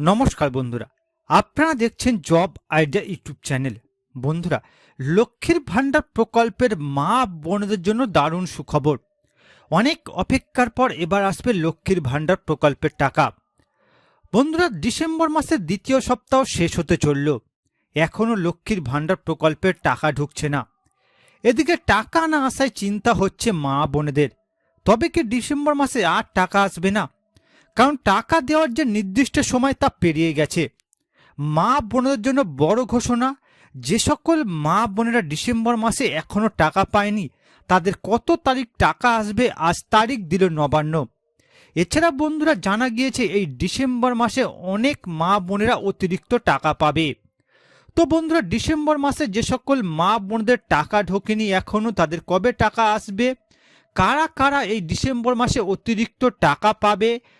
নমস্কার বন্ধুরা। আপনারা দেখছেন জব আইডিয়া ইউটিউব চ্যানেল। বন্ধুরা, লক্ষ্মীর ভাণ্ডার প্রকল্পের মা বোনদের জন্য দারুণ সুখবর। অনেক অপেক্ষার পর এবার আসবে লক্ষ্মীর ভাণ্ডার প্রকল্পের টাকা। বন্ধুরা, ডিসেম্বর মাসের দ্বিতীয় সপ্তাহ শেষ হতে চলল। এখনও লক্ষ্মীর ভাণ্ডার প্রকল্পের টাকা ঢুকছে না। এদিকে টাকা না আসায় চিন্তা হচ্ছে মা বোনেদের। তবে কি ডিসেম্বর মাসে আর টাকা আসবে না? কারণ টাকা দেওয়ার যে নির্দিষ্ট সময় তা পেরিয়ে গেছে। মা বোনদের জন্য বড় ঘোষণা, যে সকল মা বোনেরা ডিসেম্বর মাসে এখনও টাকা পায়নি, তাদের কত তারিখ টাকা আসবে আজ তারিখ দিল নবান্ন। এছাড়া বন্ধুরা জানা গিয়েছে, এই ডিসেম্বর মাসে অনেক মা বোনেরা অতিরিক্ত টাকা পাবে। তো বন্ধুরা, ডিসেম্বর মাসে যে সকল মা বোনদের টাকা ঢোকেনি এখনও তাদের কবে টাকা আসবে? কারা কারা এই ডিসেম্বর মাসে অতিরিক্ত টাকা পাবে?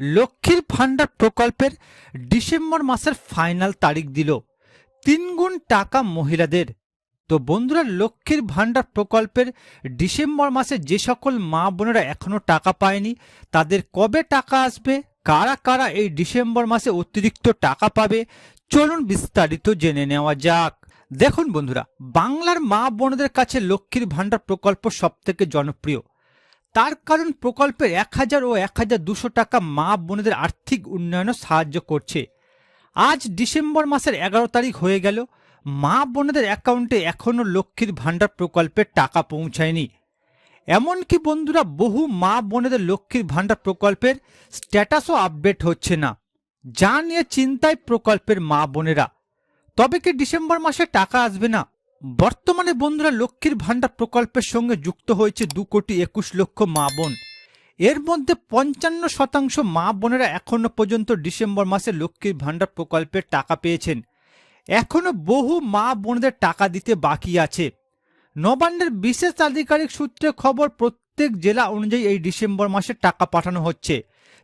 লক্ষ্মীর ভাণ্ডার প্রকল্পের ডিসেম্বর মাসের ফাইনাল তারিখ দিল। তিনগুণ টাকা মহিলাদের। তো বন্ধুরা, লক্ষ্মীর ভাণ্ডার প্রকল্পের ডিসেম্বর মাসে যে সকল মা বোনেরা এখনও টাকা পায়নি, তাদের কবে টাকা আসবে? কারা কারা এই ডিসেম্বর মাসে অতিরিক্ত টাকা পাবে? চলুন বিস্তারিত জেনে নেওয়া যাক। দেখুন বন্ধুরা, বাংলার মা বোনদের কাছে লক্ষ্মীর ভাণ্ডার প্রকল্প সবথেকে জনপ্রিয়। তার কারণ প্রকল্পের এক হাজার ও এক হাজার দুশো টাকা মা বোনেদের আর্থিক উন্নয়নে সাহায্য করছে। আজ ডিসেম্বর মাসের এগারো তারিখ হয়ে গেল। মা বোনেদের অ্যাকাউন্টে এখনও লক্ষ্মীর ভাণ্ডার প্রকল্পের টাকা পৌঁছায়নি। এমনকি বন্ধুরা, বহু মা বোনেদের লক্ষ্মীর ভাণ্ডার প্রকল্পের স্ট্যাটাসও আপডেট হচ্ছে না। যা নিয়ে চিন্তায় প্রকল্পের মা বোনেরা। তবে কি ডিসেম্বর মাসে টাকা আসবে না? বর্তমানে বন্ধুরা লক্ষ্মীর ভাণ্ডার প্রকল্পের সঙ্গে যুক্ত হয়েছে দু কোটি একুশ লক্ষ মা বোন। এর মধ্যে পঞ্চান্ন শতাংশ মা বোনেরা এখনও পর্যন্ত ডিসেম্বর মাসে লক্ষ্মীর ভাণ্ডার প্রকল্পের টাকা পেয়েছেন। এখনও বহু মা বোনদের টাকা দিতে বাকি আছে। নবান্নের বিশেষ আধিকারিক সূত্রে খবর, প্রত্যেক জেলা অনুযায়ী এই ডিসেম্বর মাসে টাকা পাঠানো হচ্ছে।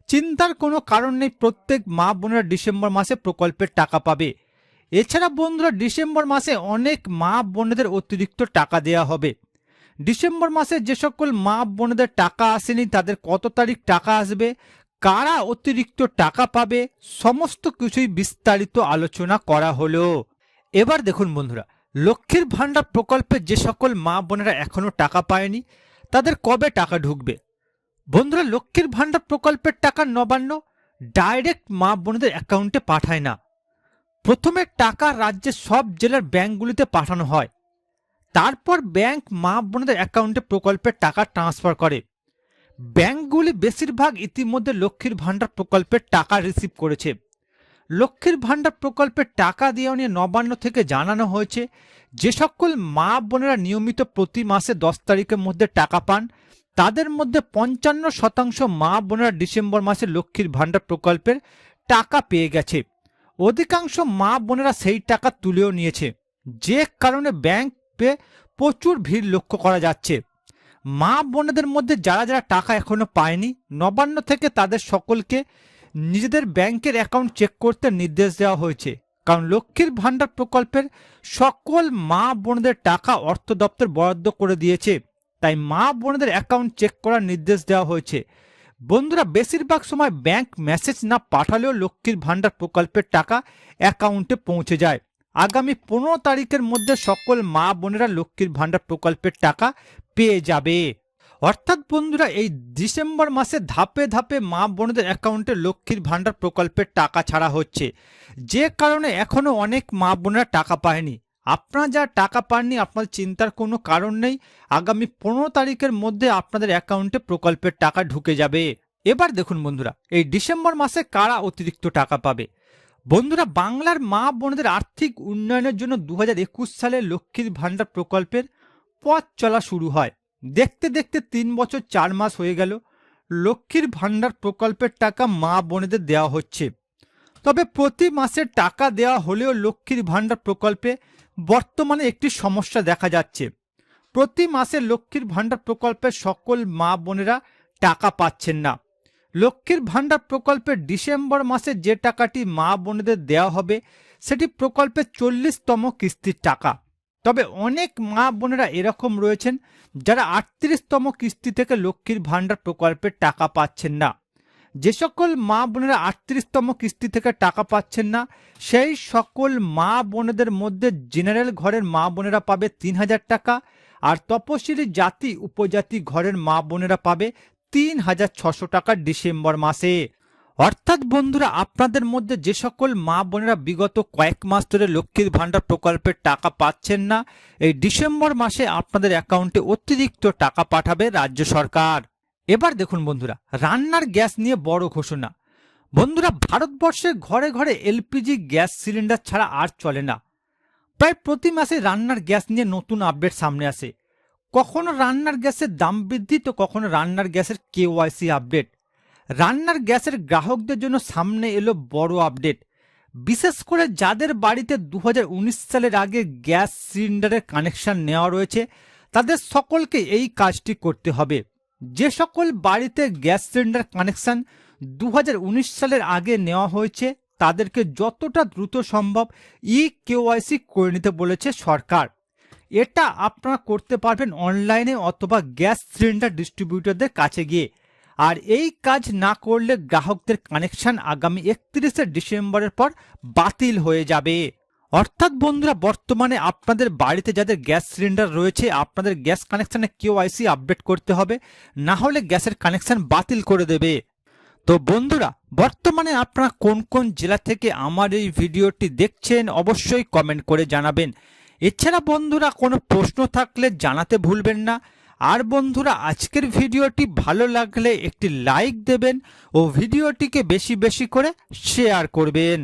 চিন্তার কোনো কারণ নেই, প্রত্যেক মা বোনেরা ডিসেম্বর মাসে প্রকল্পের টাকা পাবে। এছাড়া বন্ধুরা ডিসেম্বর মাসে অনেক মা বোনেদের অতিরিক্ত টাকা দেয়া হবে। ডিসেম্বর মাসে যে সকল মা বোনেদের টাকা আসেনি, তাদের কত তারিখ টাকা আসবে, কারা অতিরিক্ত টাকা পাবে, সমস্ত কিছুই বিস্তারিত আলোচনা করা হলো। এবার দেখুন বন্ধুরা, লক্ষ্মীর ভাণ্ডার প্রকল্পে যে সকল মা বোনেরা এখনও টাকা পায়নি, তাদের কবে টাকা ঢুকবে? বন্ধুরা, লক্ষ্মীর ভাণ্ডার প্রকল্পের টাকা নবান্ন, ডাইরেক্ট মা বোনদের অ্যাকাউন্টে পাঠায় না। প্রথমে টাকা রাজ্যের সব জেলার ব্যাংকগুলিতে পাঠানো হয়। তারপর ব্যাংক মা বোনদের অ্যাকাউন্টে প্রকল্পের টাকা ট্রান্সফার করে। ব্যাংকগুলি বেশিরভাগ ইতিমধ্যে লক্ষ্মীর ভাণ্ডার প্রকল্পের টাকা রিসিভ করেছে। লক্ষ্মীর ভাণ্ডার প্রকল্পের টাকা দেওয়া নিয়ে নবান্ন থেকে জানানো হয়েছে, যে সকল মা বোনেরা নিয়মিত প্রতি মাসে দশ তারিখের মধ্যে টাকা পান, তাদের মধ্যে পঞ্চান্ন শতাংশ মা বোনেরা ডিসেম্বর মাসে লক্ষ্মীর ভাণ্ডার প্রকল্পের টাকা পেয়ে গেছে। অধিকাংশ মা বোনেরা সেই টাকা তুলেও নিয়েছে। যে কারণে ব্যাংক প্রচুর ভিড় লক্ষ্য করা যাচ্ছে। মা বোনেদের মধ্যে যারা যারা টাকা এখনও পায়নি, নবান্ন থেকে তাদের সকলকে নিজেদের ব্যাংকের অ্যাকাউন্ট চেক করতে নির্দেশ দেওয়া হয়েছে। কারণ লক্ষ্মীর ভাণ্ডার প্রকল্পের সকল মা বোনদের টাকা অর্থ দপ্তর বরাদ্দ করে দিয়েছে। তাই মা বোনদের অ্যাকাউন্ট চেক করার নির্দেশ দেওয়া হয়েছে। বন্ধুরা, বেশিরভাগ সময় ব্যাংক মেসেজ না পাঠালেও লক্ষ্মীর ভাণ্ডার প্রকল্পের টাকা অ্যাকাউন্টে পৌঁছে যায়। আগামী পনেরো তারিখের মধ্যে সকল মা বোনেরা লক্ষ্মীর ভাণ্ডার প্রকল্পের টাকা পেয়ে যাবে। অর্থাৎ বন্ধুরা, এই ডিসেম্বর মাসে ধাপে ধাপে মা বোনদের অ্যাকাউন্টে লক্ষ্মীর ভাণ্ডার প্রকল্পের টাকা ছাড়া হচ্ছে। যে কারণে এখনও অনেক মা বোনেরা টাকা পায়নি। আপনারা যা টাকা পাননি, আপনাদের চিন্তার কোনো কারণ নেই। আগামী পনেরো তারিখের মধ্যে আপনাদের অ্যাকাউন্টে প্রকল্পের টাকা ঢুকে যাবে। এবার দেখুন বন্ধুরা, এই ডিসেম্বর মাসে কারা অতিরিক্ত টাকা পাবে? বন্ধুরা, বাংলার মা বোনদের আর্থিক উন্নয়নের জন্য দু একুশ সালে লক্ষ্মীর ভাণ্ডার প্রকল্পের পথ চলা শুরু হয়। দেখতে দেখতে তিন বছর চার মাস হয়ে গেল। লক্ষ্মীর ভাণ্ডার প্রকল্পের টাকা মা বোনেদের দেওয়া হচ্ছে। তবে প্রতি মাসে টাকা দেওয়া হলেও লক্ষ্মীর ভাণ্ডার প্রকল্পে বর্তমানে একটি সমস্যা দেখা যাচ্ছে। প্রতি মাসে লক্ষ্মীর ভাণ্ডার প্রকল্পের সকল মা বোনেরা টাকা পাচ্ছেন না। লক্ষ্মীর ভাণ্ডার প্রকল্পের ডিসেম্বর মাসে যে টাকাটি মা বোনেদের দেওয়া হবে, সেটি প্রকল্পের চল্লিশতম কিস্তির টাকা। তবে অনেক মা বোনেরা এরকম রয়েছেন, যারা আটত্রিশতম কিস্তি থেকে লক্ষ্মীর ভাণ্ডার প্রকল্পের টাকা পাচ্ছেন না। যে সকল মা বোনেরা আটত্রিশতম কিস্তি থেকে টাকা পাচ্ছেন না, সেই সকল মা বোনেদের মধ্যে জেনারেল ঘরের মা বোনেরা পাবে তিন হাজার টাকা আর তপশিলি জাতি, উপজাতি ঘরের মা বোনেরা পাবে তিন হাজার ছশো টাকা ডিসেম্বর মাসে। অর্থাৎ বন্ধুরা, আপনাদের মধ্যে যে সকল মা বোনেরা বিগত কয়েক মাস ধরে লক্ষ্মীর ভাণ্ডার প্রকল্পের টাকা পাচ্ছেন না, এই ডিসেম্বর মাসে আপনাদের অ্যাকাউন্টে অতিরিক্ত টাকা পাঠাবে রাজ্য সরকার। এবার দেখুন বন্ধুরা, রান্নার গ্যাস নিয়ে বড় ঘোষণা। বন্ধুরা, ভারতবর্ষের ঘরে ঘরে এলপিজি গ্যাস সিলিন্ডার ছাড়া আর চলে না। প্রায় প্রতি মাসে রান্নার গ্যাস নিয়ে নতুন আপডেট সামনে আসে। কখনো রান্নার গ্যাসের দাম বৃদ্ধি, তো কখনো রান্নার গ্যাসের কেওয়াইসি আপডেট। রান্নার গ্যাসের গ্রাহকদের জন্য সামনে এলো বড় আপডেট। বিশেষ করে যাদের বাড়িতে দু হাজার উনিশ সালের আগে গ্যাস সিলিন্ডারের কানেকশন নেওয়া রয়েছে, তাদের সকলকে এই কাজটি করতে হবে। যে সকল বাড়িতে গ্যাস সিলিন্ডার কানেকশন দু সালের আগে নেওয়া হয়েছে, তাদেরকে যতটা দ্রুত সম্ভব ই কেওয়াইসি করে নিতে বলেছে সরকার। এটা আপনারা করতে পারবেন অনলাইনে অথবা গ্যাস সিলিন্ডার ডিস্ট্রিবিউটরদের কাছে গিয়ে। আর এই কাজ না করলে গ্রাহকদের কানেকশন আগামী একত্রিশে ডিসেম্বরের পর বাতিল হয়ে যাবে। অর্থাৎ বন্ধুরা, বর্তমানে আপনাদের বাড়িতে যাদের গ্যাস সিলিন্ডার রয়েছে, আপনাদের গ্যাস কানেকশনে কেওআইসি আপডেট করতে হবে, না হলে গ্যাসের কানেকশন বাতিল করে দেবে। তো বন্ধুরা, বর্তমানে আপনারা কোন কোন জেলা থেকে আমার এই ভিডিওটি দেখছেন, অবশ্যই কমেন্ট করে জানাবেন। এছাড়া বন্ধুরা, কোনো প্রশ্ন থাকলে জানাতে ভুলবেন না। আর বন্ধুরা, আজকের ভিডিওটি ভালো লাগলে একটি লাইক দেবেন ও ভিডিওটিকে বেশি বেশি করে শেয়ার করবেন।